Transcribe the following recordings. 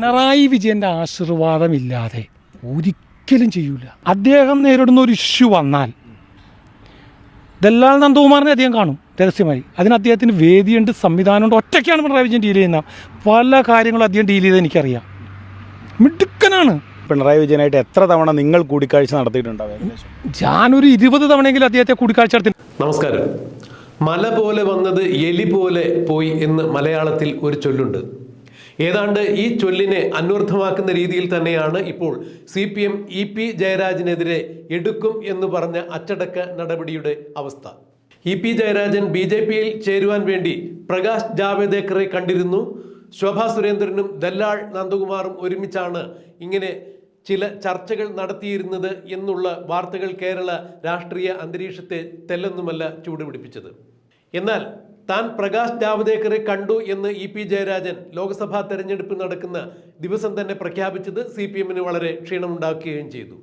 പിണറായി വിജയന്റെ ആശീർവാദമില്ലാതെ ഒരിക്കലും ചെയ്യൂല. അദ്ദേഹം നേരിടുന്ന ഒരു ഇഷ്യൂ വന്നാൽ ദല്ലാൽ നന്ദകുമാറിനെ അദ്ദേഹം കാണും രഹസ്യമായി. അതിന് അദ്ദേഹത്തിന് വേദിയുണ്ട് സംവിധാനമുണ്ട് ഒറ്റയ്ക്കാണ് പിണറായി വിജയൻ ഡീൽ ചെയ്യുന്ന പല കാര്യങ്ങളും അദ്ദേഹം ഡീൽ ചെയ്ത് എനിക്കറിയാം. മിടുക്കനാണ്. പിണറായി വിജയനായിട്ട് എത്ര തവണ നിങ്ങൾ കൂടിക്കാഴ്ച നടത്തിയിട്ടുണ്ടാവും ഞാനൊരു ഇരുപത് തവണയെങ്കിലും അദ്ദേഹത്തെ കൂടിക്കാഴ്ച നടത്തി നമസ്കാരം. മല പോലെ വന്നത് എലി പോലെ പോയി എന്ന് മലയാളത്തിൽ ഒരു ചൊല്ലുണ്ട്. ഏതാണ്ട് ഈ ചൊല്ലിനെ അന്വർത്ഥമാക്കുന്ന രീതിയിൽ തന്നെയാണ് ഇപ്പോൾ C P M E P ജയരാജനെതിരെ എടുക്കും എന്ന് പറഞ്ഞ അച്ചടക്ക നടപടിയുടെ അവസ്ഥ. E P Jayarajan B J പിയിൽ ചേരുവാൻ വേണ്ടി പ്രകാശ് ജാവദേക്കറെ കണ്ടിരുന്നു. ശോഭാ സുരേന്ദ്രനും ദല്ലാൾ നന്ദകുമാറും ഒരുമിച്ചാണ് ഇങ്ങനെ ചില ചർച്ചകൾ നടത്തിയിരുന്നത് എന്നുള്ള വാർത്തകൾ കേരള രാഷ്ട്രീയ അന്തരീക്ഷത്തെ തെല്ലൊന്നുമല്ല ചൂടുപിടിപ്പിച്ചത്. എന്നാൽ താൻ പ്രകാശ് ജാവ്ദേക്കറെ കണ്ടു എന്ന് ഇ പി ജയരാജൻ ലോക്സഭാ തെരഞ്ഞെടുപ്പ് നടക്കുന്ന ദിവസം തന്നെ പ്രഖ്യാപിച്ചത് സി പി എമ്മിന് വളരെ ക്ഷീണമുണ്ടാക്കുകയും ചെയ്തു.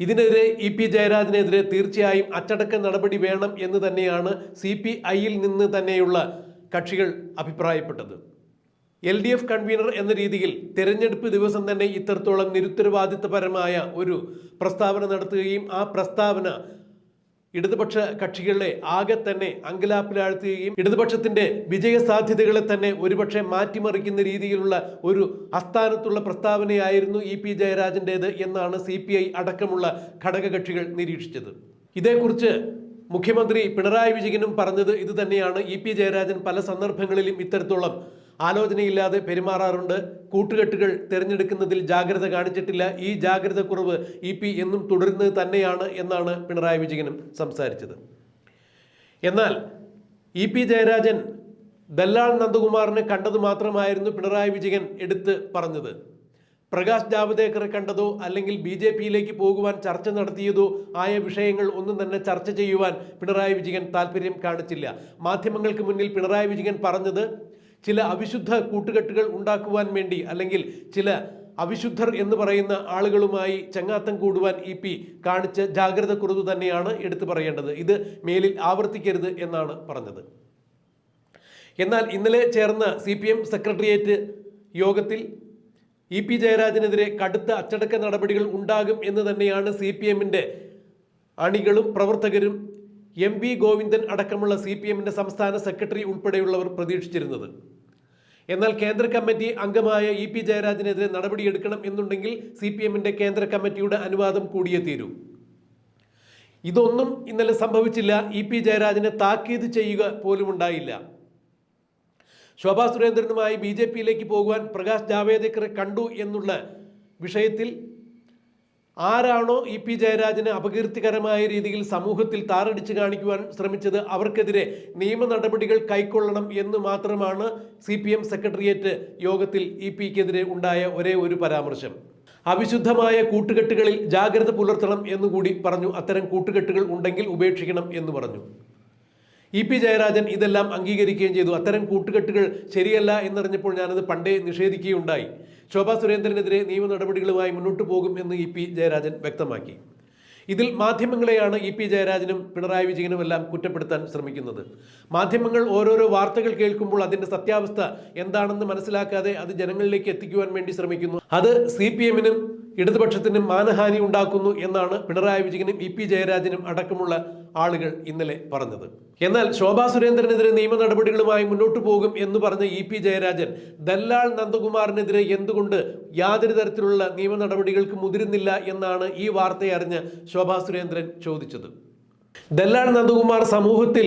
ഇതിനെതിരെ ഇ പി ജയരാജനെതിരെ തീർച്ചയായും അച്ചടക്ക നടപടി വേണം എന്ന് തന്നെയാണ് സി പി ഐയിൽ നിന്ന് തന്നെയുള്ള കക്ഷികൾ അഭിപ്രായപ്പെട്ടത്. എൽ ഡി എഫ് കൺവീനർ എന്ന രീതിയിൽ തെരഞ്ഞെടുപ്പ് ദിവസം തന്നെ ഇത്രത്തോളം നിരുത്തരവാദിത്തപരമായ ഒരു പ്രസ്താവന നടത്തുകയും ആ പ്രസ്താവന ഇടതുപക്ഷ കക്ഷികളെ ആകെ തന്നെ അങ്കലാപ്പിലാഴ്ത്തുകയും ഇടതുപക്ഷത്തിന്റെ വിജയ സാധ്യതകളെ തന്നെ ഒരുപക്ഷെ മാറ്റിമറിക്കുന്ന രീതിയിലുള്ള ഒരു അസ്ഥാനത്തുള്ള പ്രസ്താവനയായിരുന്നു ഇ പി ജയരാജന്റേത് എന്നാണ് സി പി ഐ അടക്കമുള്ള ഘടകകക്ഷികൾ നിരീക്ഷിച്ചത്. ഇതേക്കുറിച്ച് മുഖ്യമന്ത്രി പിണറായി വിജയനും പറഞ്ഞത് ഇത് തന്നെയാണ് ഇ പി ജയരാജൻ പല സന്ദർഭങ്ങളിലും ഇത്തരത്തോളം ആലോചനയില്ലാതെ പെരുമാറാറുണ്ട്. കൂട്ടുകെട്ടുകൾ തിരഞ്ഞെടുക്കുന്നതിൽ ജാഗ്രത കാണിച്ചിട്ടില്ല. ഈ ജാഗ്രത കുറവ് ഇ പി എന്നും തുടരുന്നത് തന്നെയാണ് എന്നാണ് പിണറായി വിജയനും സംസാരിച്ചത്. എന്നാൽ ഇ പി ജയരാജൻ ദല്ലാൾ നന്ദകുമാറിനെ കണ്ടത് മാത്രമായിരുന്നു പിണറായി വിജയൻ എടുത്ത് പറഞ്ഞത്. പ്രകാശ് ജാവദേക്കറെ കണ്ടതോ അല്ലെങ്കിൽ ബി ജെ പിയിലേക്ക് പോകുവാൻ ചർച്ച നടത്തിയതോ ആയ വിഷയങ്ങൾ ഒന്നും തന്നെ ചർച്ച ചെയ്യുവാൻ പിണറായി വിജയൻ താല്പര്യം കാണിച്ചില്ല. മാധ്യമങ്ങൾക്ക് മുന്നിൽ പിണറായി വിജയൻ പറഞ്ഞത് ചില അവിശുദ്ധ കൂട്ടുകെട്ടുകൾ ഉണ്ടാക്കുവാൻ വേണ്ടി അല്ലെങ്കിൽ ചില അവിശുദ്ധർ എന്ന് പറയുന്ന ആളുകളുമായി ചങ്ങാത്തം കൂടുവാൻ ഇ പി കാണിച്ച ജാഗ്രത കുറവ് തന്നെയാണ് എടുത്തു പറയേണ്ടത്. ഇത് മേലിൽ ആവർത്തിക്കരുത് എന്നാണ് പറഞ്ഞത്. എന്നാൽ ഇന്നലെ ചേർന്ന സി പി എം സെക്രട്ടേറിയറ്റ് യോഗത്തിൽ ഇ പി ജയരാജനെതിരെ കടുത്ത അച്ചടക്ക നടപടികൾ ഉണ്ടാകും എന്ന് തന്നെയാണ് സി പി എമ്മിന്റെ അണികളും പ്രവർത്തകരും എം വി ഗോവിന്ദൻ അടക്കമുള്ള സി പി എമ്മിന്റെ സംസ്ഥാന സെക്രട്ടറി ഉൾപ്പെടെയുള്ളവർ പ്രതീക്ഷിച്ചിരുന്നത്. എന്നാൽ കേന്ദ്ര കമ്മിറ്റി അംഗമായ ഇ പി ജയരാജനെതിരെ നടപടിയെടുക്കണം എന്നുണ്ടെങ്കിൽ സി പി എമ്മിന്റെ കേന്ദ്ര കമ്മിറ്റിയുടെ അനുവാദം കൂടിയേ തീരൂ. ഇതൊന്നും ഇന്നലെ സംഭവിച്ചില്ല. ഇ പി ജയരാജനെ താക്കീത് ചെയ്യുക പോലും ഉണ്ടായില്ല. ശോഭാ സുരേന്ദ്രനുമായി ബി ജെ പിയിലേക്ക് പോകുവാൻ പ്രകാശ് ജാവേദ്കറെ കണ്ടു എന്നുള്ള വിഷയത്തിൽ ആരാണോ ഇ പി ജയരാജന് അപകീർത്തികരമായ രീതിയിൽ സമൂഹത്തിൽ താറടിച്ച് കാണിക്കുവാൻ ശ്രമിച്ചത് അവർക്കെതിരെ നിയമ നടപടികൾ കൈക്കൊള്ളണം എന്ന് മാത്രമാണ് സി പി എം സെക്രട്ടേറിയറ്റ് യോഗത്തിൽ ഇ പിക്കെതിരെ ഉണ്ടായ ഒരേ ഒരു പരാമർശം. അവിശുദ്ധമായ കൂട്ടുകെട്ടുകളിൽ ജാഗ്രത പുലർത്തണം എന്നുകൂടി പറഞ്ഞു അത്തരം കൂട്ടുകെട്ടുകൾ ഉണ്ടെങ്കിൽ ഉപേക്ഷിക്കണം എന്ന് പറഞ്ഞു. ഇ പി ജയരാജൻ ഇതെല്ലാം അംഗീകരിക്കുകയും ചെയ്തു. അത്തരം കൂട്ടുകെട്ടുകൾ ശരിയല്ല എന്നറിഞ്ഞപ്പോൾ ഞാനത് പണ്ടേ നിഷേധിക്കുകയുണ്ടായി. ശോഭാ സുരേന്ദ്രനെതിരെ നിയമ നടപടികളുമായി മുന്നോട്ട് പോകും എന്ന് ഇ പി ജയരാജൻ വ്യക്തമാക്കി. ഇതിൽ മാധ്യമങ്ങളെയാണ് ഇ പി ജയരാജനും പിണറായി വിജയനും എല്ലാം കുറ്റപ്പെടുത്താൻ ശ്രമിക്കുന്നത്. മാധ്യമങ്ങൾ ഓരോരോ വാർത്തകൾ കേൾക്കുമ്പോൾ അതിന്റെ സത്യാവസ്ഥ എന്താണെന്ന് മനസ്സിലാക്കാതെ അത് ജനങ്ങളിലേക്ക് എത്തിക്കുവാൻ വേണ്ടി ശ്രമിക്കുന്നു. അത് സി പി എമ്മിനും ഇടതുപക്ഷത്തിനും മാനഹാനി ഉണ്ടാക്കുന്നു എന്നാണ് പിണറായി വിജയനും ഇ പി ജയരാജനും അടക്കമുള്ള ആളുകൾ ഇന്നലെ പറഞ്ഞത്. എന്നാൽ ശോഭാ സുരേന്ദ്രനെതിരെ നിയമ നടപടികളുമായി മുന്നോട്ടു പോകും എന്ന് പറഞ്ഞ ഇ പി ജയരാജൻ ദല്ലാൾ നന്ദകുമാറിനെതിരെ എന്തുകൊണ്ട് യാതൊരു തരത്തിലുള്ള നിയമ നടപടികൾക്ക് മുതിരുന്നില്ല എന്നാണ് ഈ വാർത്തയറിഞ്ഞ് ശോഭാ സുരേന്ദ്രൻ ചോദിച്ചത്. ദല്ലാൾ നന്ദകുമാർ സമൂഹത്തിൽ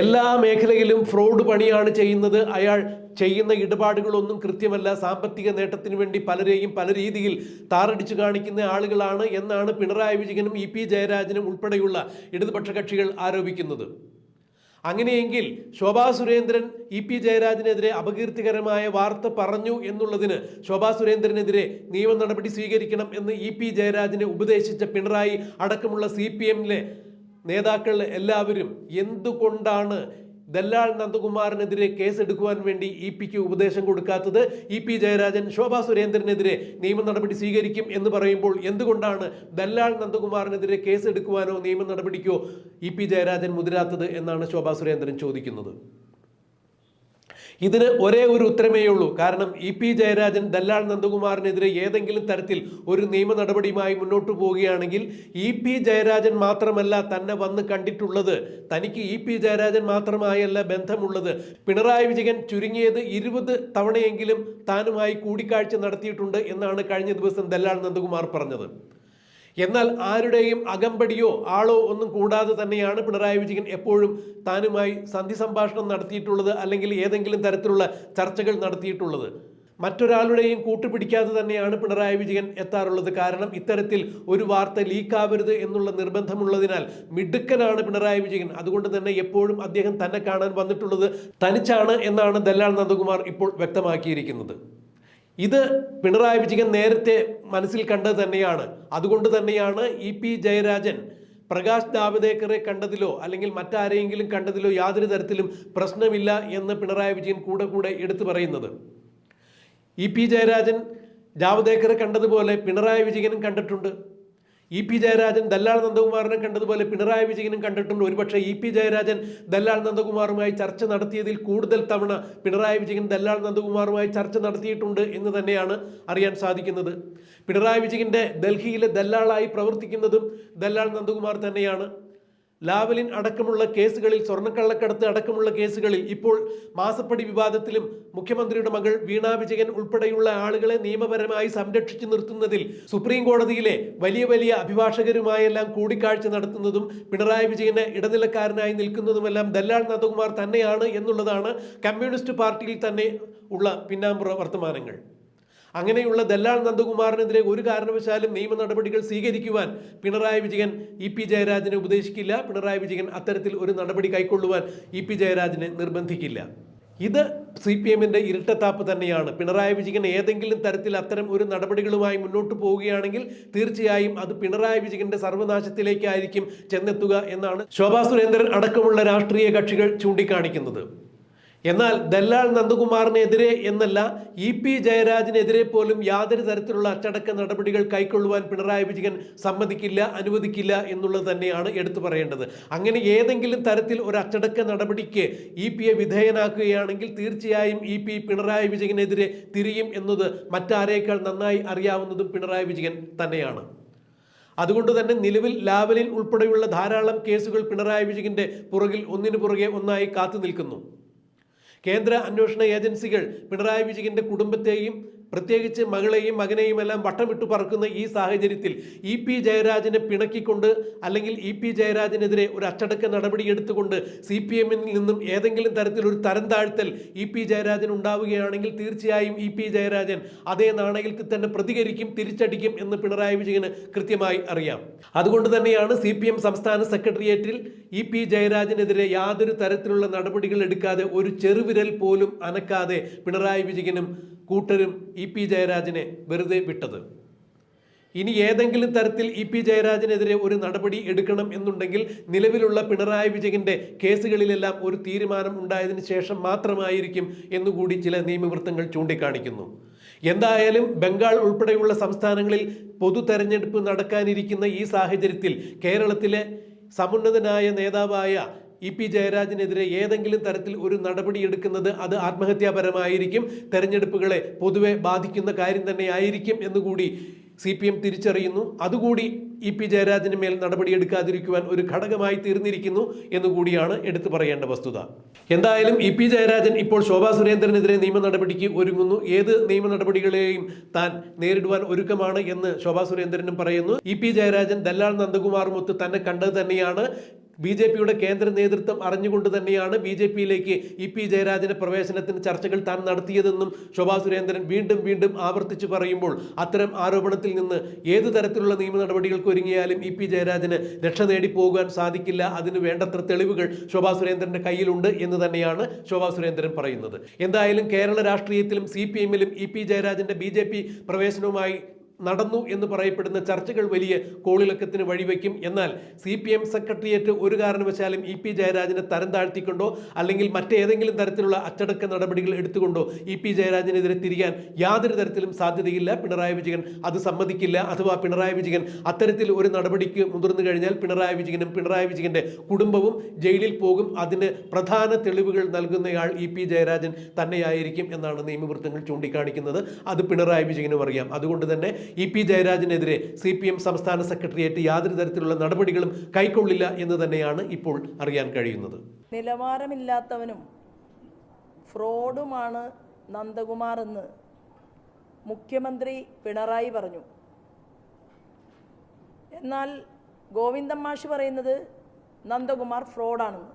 എല്ലാ മേഖലയിലും ഫ്രോഡ് പണിയാണ് ചെയ്യുന്നത്. അയാൾ ചെയ്യുന്ന ഇടപാടുകളൊന്നും കൃത്യമല്ല. സാമ്പത്തിക നേട്ടത്തിന് വേണ്ടി പലരെയും പല രീതിയിൽ താറടിച്ചു കാണിക്കുന്ന ആളുകളാണ് എന്നാണ് പിണറായി വിജയനും ഇ പി ജയരാജനും ഉൾപ്പെടെയുള്ള ഇടതുപക്ഷ കക്ഷികൾ ആരോപിക്കുന്നത്. അങ്ങനെയെങ്കിൽ ശോഭാ സുരേന്ദ്രൻ ഇ പി ജയരാജനെതിരെ അപകീർത്തികരമായ വാർത്ത പറഞ്ഞു എന്നുള്ളതിന് ശോഭാ സുരേന്ദ്രനെതിരെ നിയമ നടപടി സ്വീകരിക്കണം എന്ന് ഇ പി ജയരാജനെ ഉപദേശിച്ച പിണറായി അടക്കമുള്ള സി പി എമ്മിലെ നേതാക്കൾ എല്ലാവരും എന്തുകൊണ്ടാണ് ദല്ലാൾ നന്ദകുമാറിനെതിരെ കേസെടുക്കുവാൻ വേണ്ടി ഇ പിക്ക് ഉപദേശം കൊടുക്കാത്തത്? ഇ പി ജയരാജൻ ശോഭാ സുരേന്ദ്രനെതിരെ നിയമ നടപടി സ്വീകരിക്കും എന്ന് പറയുമ്പോൾ എന്തുകൊണ്ടാണ് ദല്ലാൾ നന്ദകുമാറിനെതിരെ കേസെടുക്കുവാനോ നിയമ നടപടിക്കോ ഇ പി ജയരാജൻ മുതിരാത്തത് എന്നാണ് ശോഭാ സുരേന്ദ്രൻ ചോദിക്കുന്നത്? ഇതിന് ഒരേ ഒരു ഉത്തരമേ ഉള്ളൂ. കാരണം ഇ പി ജയരാജൻ ദല്ലാൾ നന്ദകുമാറിനെതിരെ ഏതെങ്കിലും തരത്തിൽ ഒരു നിയമ നടപടിയുമായി മുന്നോട്ട് പോവുകയാണെങ്കിൽ ഇ പി ജയരാജൻ മാത്രമല്ല തന്നെ വന്ന് കണ്ടിട്ടുള്ളത്. തനിക്ക് ഇ പി ജയരാജൻ മാത്രമായല്ല ബന്ധമുള്ളത്. പിണറായി വിജയൻ ചുരുങ്ങിയത് ഇരുപത് തവണയെങ്കിലും താനുമായി കൂടിക്കാഴ്ച നടത്തിയിട്ടുണ്ട് എന്നാണ് കഴിഞ്ഞ ദിവസം ദല്ലാൾ നന്ദകുമാർ പറഞ്ഞത്. എന്നാൽ ആരുടെയും അകമ്പടിയോ ആളോ ഒന്നും കൂടാതെ തന്നെയാണ് പിണറായി വിജയൻ എപ്പോഴും താനുമായി സന്ധി സംഭാഷണം നടത്തിയിട്ടുള്ളത് അല്ലെങ്കിൽ ഏതെങ്കിലും തരത്തിലുള്ള ചർച്ചകൾ നടത്തിയിട്ടുള്ളത്. മറ്റൊരാളുടെയും കൂട്ടുപിടിക്കാതെ തന്നെയാണ് പിണറായി വിജയൻ എത്താറുള്ളത്. കാരണം ഇത്തരത്തിൽ ഒരു വാർത്ത ലീക്കാവരുത് എന്നുള്ള നിർബന്ധമുള്ളതിനാൽ മിടുക്കനാണ് പിണറായി വിജയൻ. അതുകൊണ്ട് തന്നെ എപ്പോഴും അദ്ദേഹം തന്നെ കാണാൻ വന്നിട്ടുള്ളത് തനിച്ചാണ് എന്നാണ് ദല്ലാൾ നന്ദകുമാർ ഇപ്പോൾ വ്യക്തമാക്കിയിരിക്കുന്നത്. ഇത് പിണറായി വിജയൻ നേരത്തെ മനസ്സിൽ കണ്ടത് തന്നെയാണ്. അതുകൊണ്ട് തന്നെയാണ് ഇ പി ജയരാജൻ പ്രകാശ് ദാവദേക്കറെ കണ്ടതിലോ അല്ലെങ്കിൽ മറ്റാരെയെങ്കിലും കണ്ടതിലോ യാതൊരു തരത്തിലും പ്രശ്നമില്ല എന്ന് പിണറായി വിജയൻ കൂടെ കൂടെ എടുത്തു പറയുന്നത്. ഇ പി ജയരാജൻ ജാവദേക്കറെ കണ്ടതുപോലെ പിണറായി വിജയനും കണ്ടിട്ടുണ്ട്. ഇ പി ജയരാജൻ ദല്ലാൾ നന്ദകുമാറിനെ കണ്ടതുപോലെ പിണറായി വിജയനും കണ്ടിട്ടുണ്ട്. ഒരുപക്ഷെ ഇ പി ജയരാജൻ ദല്ലാൾ നന്ദകുമാറുമായി ചർച്ച നടത്തിയതിൽ കൂടുതൽ തവണ പിണറായി വിജയൻ ദല്ലാൾ നന്ദകുമാറുമായി ചർച്ച നടത്തിയിട്ടുണ്ട് എന്ന് തന്നെയാണ് അറിയാൻ സാധിക്കുന്നത്. പിണറായി വിജയന്റെ ഡൽഹിയിലെ ദല്ലാളായി പ്രവർത്തിക്കുന്നതും ദല്ലാൾ നന്ദകുമാർ തന്നെയാണ്. ലാവലിൻ അടക്കമുള്ള കേസുകളിൽ സ്വർണക്കള്ളക്കടത്ത് അടക്കമുള്ള കേസുകളിൽ ഇപ്പോൾ മാസപ്പടി വിവാദത്തിലും മുഖ്യമന്ത്രിയുടെ മകൾ വീണ വിജയൻ ഉൾപ്പെടെയുള്ള ആളുകളെ നിയമപരമായി സംരക്ഷിച്ചു നിർത്തുന്നതിൽ സുപ്രീം കോടതിയിലെ വലിയ വലിയ അഭിഭാഷകരുമായെല്ലാം കൂടിക്കാഴ്ച നടത്തുന്നതും പിണറായി വിജയന് ഇടനിലക്കാരനായി നിൽക്കുന്നതുമെല്ലാം ദല്ലാൾ നന്ദകുമാർ തന്നെയാണ് എന്നുള്ളതാണ് കമ്മ്യൂണിസ്റ്റ് പാർട്ടിയിൽ തന്നെ ഉള്ള പിന്നാമ്പുറ വർത്തമാനങ്ങൾ. അങ്ങനെയുള്ള ദല്ലാൾ നന്ദകുമാറിനെതിരെ ഒരു കാരണവശാലും നിയമ നടപടികൾ സ്വീകരിക്കുവാൻ പിണറായി വിജയൻ ഇ പി ജയരാജനെ ഉപദേശിക്കില്ല. പിണറായി വിജയൻ അത്തരത്തിൽ ഒരു നടപടി കൈക്കൊള്ളുവാൻ ഇ പി ജയരാജനെ നിർബന്ധിക്കില്ല. ഇത് സി പി എമ്മിന്റെ ഇരട്ടത്താപ്പ് തന്നെയാണ്. പിണറായി വിജയൻ ഏതെങ്കിലും തരത്തിൽ അത്തരം ഒരു നടപടികളുമായി മുന്നോട്ട് പോവുകയാണെങ്കിൽ തീർച്ചയായും അത് പിണറായി വിജയന്റെ സർവനാശത്തിലേക്കായിരിക്കും ചെന്നെത്തുക എന്നാണ് ശോഭാ സുരേന്ദ്രൻ അടക്കമുള്ള രാഷ്ട്രീയ കക്ഷികൾ ചൂണ്ടിക്കാണിക്കുന്നത്. എന്നാൽ ദല്ലാൽ നന്ദകുമാറിനെതിരെ എന്നല്ല ഇ പി ജയരാജനെതിരെ പോലും യാതൊരു തരത്തിലുള്ള അച്ചടക്ക നടപടികൾ കൈക്കൊള്ളുവാൻ പിണറായി വിജയൻ സമ്മതിക്കില്ല അനുവദിക്കില്ല എന്നുള്ളത് തന്നെയാണ് എടുത്തു പറയേണ്ടത്. അങ്ങനെ ഏതെങ്കിലും തരത്തിൽ ഒരു അച്ചടക്ക നടപടിക്ക് ഇ പിയെ വിധേയനാക്കുകയാണെങ്കിൽ തീർച്ചയായും ഇ പി പിണറായി വിജയനെതിരെ തിരിയും എന്നത് മറ്റാരേക്കാൾ നന്നായി അറിയാവുന്നതും പിണറായി വിജയൻ തന്നെയാണ്. അതുകൊണ്ട് തന്നെ നിലവിൽ ലാവലിൻ ഉൾപ്പെടെയുള്ള ധാരാളം കേസുകൾ പിണറായി വിജയന്റെ പുറകിൽ ഒന്നിനു പുറകെ ഒന്നായി കാത്തു നിൽക്കുന്നു. കേന്ദ്ര അന്വേഷണ ഏജൻസികൾ പിണറായി വിജയന്റെ കുടുംബത്തെയും പ്രത്യേകിച്ച് മകളെയും മകനെയും എല്ലാം വട്ടം വിട്ടു പറക്കുന്ന ഈ സാഹചര്യത്തിൽ ഇ പി ജയരാജനെ പിണക്കിക്കൊണ്ട് അല്ലെങ്കിൽ ഇ പി ജയരാജനെതിരെ ഒരു അച്ചടക്ക നടപടി എടുത്തുകൊണ്ട് സി പി എമ്മിൽ നിന്നും ഏതെങ്കിലും തരത്തിലൊരു തരം താഴ്ത്തൽ ഇ പി ജയരാജൻ ഉണ്ടാവുകയാണെങ്കിൽ തീർച്ചയായും ഇ പി ജയരാജൻ അതേ നാണയത്തിൽ തന്നെ പ്രതികരിക്കും തിരിച്ചടിക്കും എന്ന് പിണറായി വിജയന് കൃത്യമായി അറിയാം. അതുകൊണ്ട് തന്നെയാണ് സി പി എം സംസ്ഥാന സെക്രട്ടേറിയറ്റിൽ ഇ പി ജയരാജനെതിരെ യാതൊരു തരത്തിലുള്ള നടപടികൾ എടുക്കാതെ ഒരു ചെറുവിരൽ പോലും അനക്കാതെ പിണറായി വിജയനും കൂട്ടരും ഇ പി ജയരാജനെ വെറുതെ വിട്ടത്. ഇനി ഏതെങ്കിലും തരത്തിൽ ഇ പി ജയരാജനെതിരെ ഒരു നടപടി എടുക്കണം എന്നുണ്ടെങ്കിൽ നിലവിലുള്ള പിണറായി വിജയന്റെ കേസുകളിലെല്ലാം ഒരു തീരുമാനം ഉണ്ടായതിന് ശേഷം മാത്രമായിരിക്കും എന്നുകൂടി ചില നിയമവൃത്തങ്ങൾ ചൂണ്ടിക്കാണിക്കുന്നു. എന്തായാലും ബംഗാൾ ഉൾപ്പെടെയുള്ള സംസ്ഥാനങ്ങളിൽ പൊതു തെരഞ്ഞെടുപ്പ് നടക്കാനിരിക്കുന്ന ഈ സാഹചര്യത്തിൽ കേരളത്തിലെ സമുന്നതനായ നേതാവായ ഇ പി ജയരാജനെതിരെ ഏതെങ്കിലും തരത്തിൽ ഒരു നടപടി എടുക്കുന്നത് അത് ആത്മഹത്യാപരമായിരിക്കും. തെരഞ്ഞെടുപ്പുകളെ പൊതുവെ ബാധിക്കുന്ന കാര്യം തന്നെയായിരിക്കും എന്നുകൂടി സി പി എം തിരിച്ചറിയുന്നു. അതുകൂടി ഇ പി ജയരാജന് മേൽ നടപടിയെടുക്കാതിരിക്കുവാൻ ഒരു ഘടകമായി തീർന്നിരിക്കുന്നു എന്നുകൂടിയാണ് എടുത്തു പറയേണ്ട വസ്തുത. എന്തായാലും ഇ പി ജയരാജൻ ഇപ്പോൾ ശോഭാ സുരേന്ദ്രനെതിരെ നിയമ നടപടിക്ക് ഒരുങ്ങുന്നു. ഏത് നിയമ നടപടികളെയും താൻ നേരിടുവാൻ ഒരുക്കമാണ് എന്ന് ശോഭാ സുരേന്ദ്രനും പറയുന്നു. ഇ പി ജയരാജൻ ദല്ലാൾ നന്ദകുമാറുമൊത്ത് തന്നെ കണ്ടത് തന്നെയാണ്. ബി ജെ പിയുടെ കേന്ദ്ര നേതൃത്വം അറിഞ്ഞുകൊണ്ട് തന്നെയാണ് ബി ജെ പിയിലേക്ക് ഇ പി ജയരാജന്റെ പ്രവേശനത്തിന് ചർച്ചകൾ താൻ നടത്തിയതെന്നും ശോഭാ സുരേന്ദ്രൻ വീണ്ടും വീണ്ടും ആവർത്തിച്ചു പറയുമ്പോൾ അത്തരം ആരോപണത്തിൽ നിന്ന് ഏത് തരത്തിലുള്ള നിയമ നടപടികൾക്ക് ഒരുങ്ങിയാലും ഇ പി ജയരാജന് രക്ഷ നേടി പോകാൻ സാധിക്കില്ല. അതിന് വേണ്ടത്ര തെളിവുകൾ ശോഭാ സുരേന്ദ്രന്റെ കയ്യിലുണ്ട് എന്ന് തന്നെയാണ് ശോഭാ സുരേന്ദ്രൻ പറയുന്നത്. എന്തായാലും കേരള രാഷ്ട്രീയത്തിലും സി പി എമ്മിലും ഇ പി ജയരാജന്റെ ബി ജെ പി പ്രവേശനവുമായി നടന്നു എന്ന് പറയപ്പെടുന്ന ചർച്ചകൾ വലിയ കോളിളക്കത്തിന് വഴിവെക്കും. എന്നാൽ സി പി എം സെക്രട്ടേറിയറ്റ് ഒരു കാരണവശാലും ഇ പി ജയരാജനെ തരം താഴ്ത്തിക്കൊണ്ടോ അല്ലെങ്കിൽ മറ്റേതെങ്കിലും തരത്തിലുള്ള അച്ചടക്ക നടപടികൾ എടുത്തുകൊണ്ടോ ഇ പി ജയരാജനെതിരെ തിരിയാൻ യാതൊരു തരത്തിലും സാധ്യതയില്ല. പിണറായി വിജയൻ അത് സമ്മതിക്കില്ല. അഥവാ പിണറായി വിജയൻ അത്തരത്തിൽ ഒരു നടപടിക്ക് മുതിർന്നു കഴിഞ്ഞാൽ പിണറായി വിജയനും പിണറായി വിജയന്റെ കുടുംബവും ജയിലിൽ പോകും. അതിന് പ്രധാന തെളിവുകൾ നൽകുന്നയാൾ ഇ പി ജയരാജൻ തന്നെയായിരിക്കും എന്നാണ് നിയമവൃത്തങ്ങൾ ചൂണ്ടിക്കാണിക്കുന്നത്. അത് പിണറായി വിജയനും അറിയാം. അതുകൊണ്ട് തന്നെ ഇ പി ജയരാജനെതിരെ സി പി എം സംസ്ഥാന സെക്രട്ടേറിയറ്റ് യാതൊരു തരത്തിലുള്ള നടപടികളും കൈക്കൊള്ളില്ല എന്ന് തന്നെയാണ് ഇപ്പോൾ അറിയാൻ കഴിയുന്നത്. നിലവാരമില്ലാത്തവനും ഫ്രോഡുമാണ് നന്ദകുമാർ എന്ന് മുഖ്യമന്ത്രി പിണറായി പറഞ്ഞു. എന്നാൽ ഗോവിന്ദൻ മാഷ് പറയുന്നത് നന്ദകുമാർ ഫ്രോഡാണെന്ന്.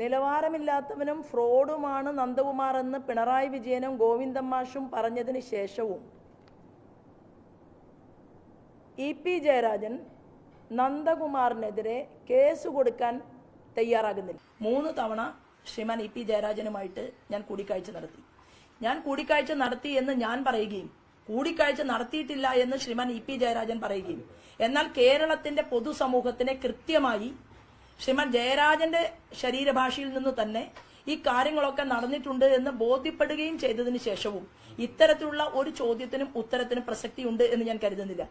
നിലവാരമില്ലാത്തവനും ഫ്രോഡുമാണ് നന്ദകുമാർ എന്ന് പിണറായി വിജയനും ഗോവിന്ദൻ മാഷും പറഞ്ഞതിന് ശേഷവും ഇ പി ജയരാജൻ നന്ദകുമാറിനെതിരെ കേസ് കൊടുക്കാൻ തയ്യാറാകുന്നില്ല. മൂന്ന് തവണ ശ്രീമാൻ ഇ പി ജയരാജനുമായിട്ട് ഞാൻ കൂടിക്കാഴ്ച നടത്തി. ഞാൻ കൂടിക്കാഴ്ച നടത്തി എന്ന് ഞാൻ പറയുകയും കൂടിക്കാഴ്ച നടത്തിയിട്ടില്ല എന്ന് ശ്രീമാൻ ഇ പി ജയരാജൻ പറയുകയും. എന്നാൽ കേരളത്തിന്റെ പൊതുസമൂഹത്തിനെ കൃത്യമായി ശ്രീമാൻ ജയരാജന്റെ ശരീരഭാഷയിൽ നിന്ന് തന്നെ ഈ കാര്യങ്ങളൊക്കെ നടന്നിട്ടുണ്ട് എന്ന് ബോധ്യപ്പെടുകയും ചെയ്തതിന് ശേഷവും ഇത്തരത്തിലുള്ള ഒരു ചോദ്യത്തിനും ഉത്തരത്തിനും പ്രസക്തിയുണ്ട് എന്ന് ഞാൻ കരുതുന്നില്ല.